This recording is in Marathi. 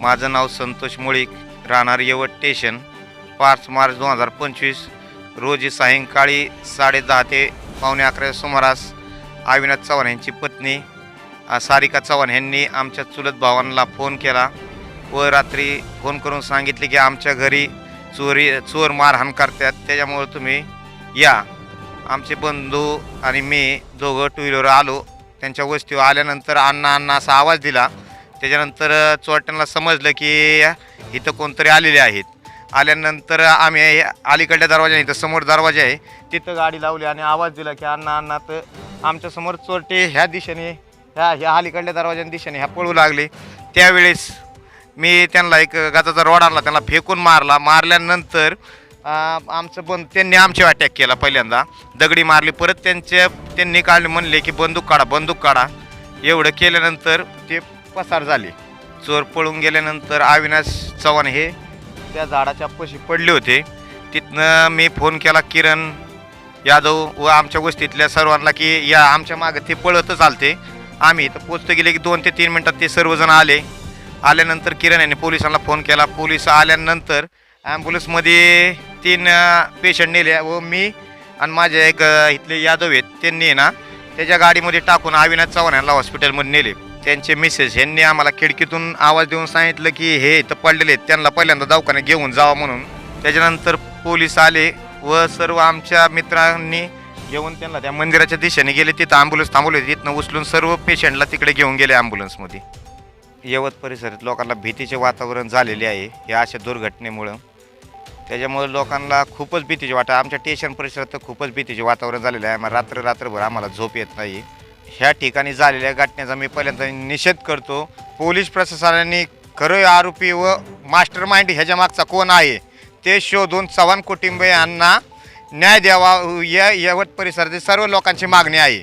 माझं नाव संतोष मुळीक. राहणार यवत स्टेशन पाच मार्च दोन हजार पंचवीस. रोजी सायंकाळी साडेदहा ते पावणे अकरा सुमारास अविनाथ चव्हाण यांची पत्नी सारिका चव्हाण यांनी आमच्या चुलत भावांना फोन केला व रात्री फोन करून सांगितले की आमच्या घरी चोरी चोर मारहाण करतात त्याच्यामुळं तुम्ही या. आमचे बंधू आणि मी दोघं टू व्हीलर आलो. त्यांच्या वस्तीवर आल्यानंतर अण्णा अण्णा असा आवाज दिला. त्याच्यानंतर चोरट्यांना समजलं की इथं कोणतरी आलेले आहेत. आल्यानंतर आम्ही अलीकडल्या दरवाजा इथं समोर दरवाजा आहे तिथं गाडी लावली आणि आवाज दिला की अण्णा अण्णा तर आमच्यासमोर चोरटे ह्या दिशेने ह्या ह्या अलीकडल्या दरवाजाच्या दिशेने ह्या पळू लागले. त्यावेळेस मी त्यांना एक गाताचा रोड आणला त्यांना फेकून मारला. मारल्यानंतर आमचं बंद त्यांनी आमच्यावर अटॅक केला पहिल्यांदा. दगडी मारली परत त्यांच्या त्यांनी काढले म्हणले की बंदूक काढा बंदूक काढा. एवढं केल्यानंतर ते पसार झाले. चोर पळून गेल्यानंतर अविनाश चव्हाण हे त्या झाडाच्या पशी पडले होते. तिथनं मी फोन केला किरण यादव व आमच्या गोष्टीतल्या सर्वांना की या आमच्या मागं ते पळतच आलते आम्ही इथं पोचतं गेले की दोन ते तीन मिनटात ते सर्वजण आले. आल्यानंतर किरण यांनी पोलिसांना फोन केला. पोलीस आल्यानंतर ॲम्ब्युलन्समध्ये तीन पेशंट नेले व मी आणि माझे एक इथले यादव आहेत त्यांनी ना त्याच्या गाडीमध्ये टाकून अविनाश चव्हाण यांना हॉस्पिटलमध्ये नेले. त्यांचे मिसेस यांनी आम्हाला खिडकीतून आवाज देऊन सांगितलं की हे इथं पडलेले आहेत त्यांना पहिल्यांदा दवाखान्यात घेऊन जावा म्हणून. त्याच्यानंतर पोलीस आले व सर्व आमच्या मित्रांनी घेऊन त्यांना त्या मंदिराच्या दिशेने गेले. तिथं ॲम्ब्युलन्स थांबवले. तिथनं उचलून सर्व पेशंटला तिकडे घेऊन गेले ॲम्ब्युलन्समध्ये यवत परिसरात लोकांना भीतीचे वातावरण झालेले आहे या अशा दुर्घटनेमुळं. त्याच्यामुळे लोकांना खूपच भीतीचे वाटत. आमच्या स्टेशन परिसरात तर खूपच भीतीचे वातावरण झालेलं आहे. आम्हाला रात्र रात्रभर आम्हाला झोप येत नाही ह्या ठिकाणी झालेल्या घटनेचा मी पहिल्यांदा निषेध करतो. पोलीस प्रशासनाने खरं आरोपी व मास्टर माइंड ह्याच्या मागचा कोण आहे ते शोधून चव्हाण कुटुंबियांना न्याय द्यावा या यवत परिसरातील सर्व लोकांची मागणी आहे.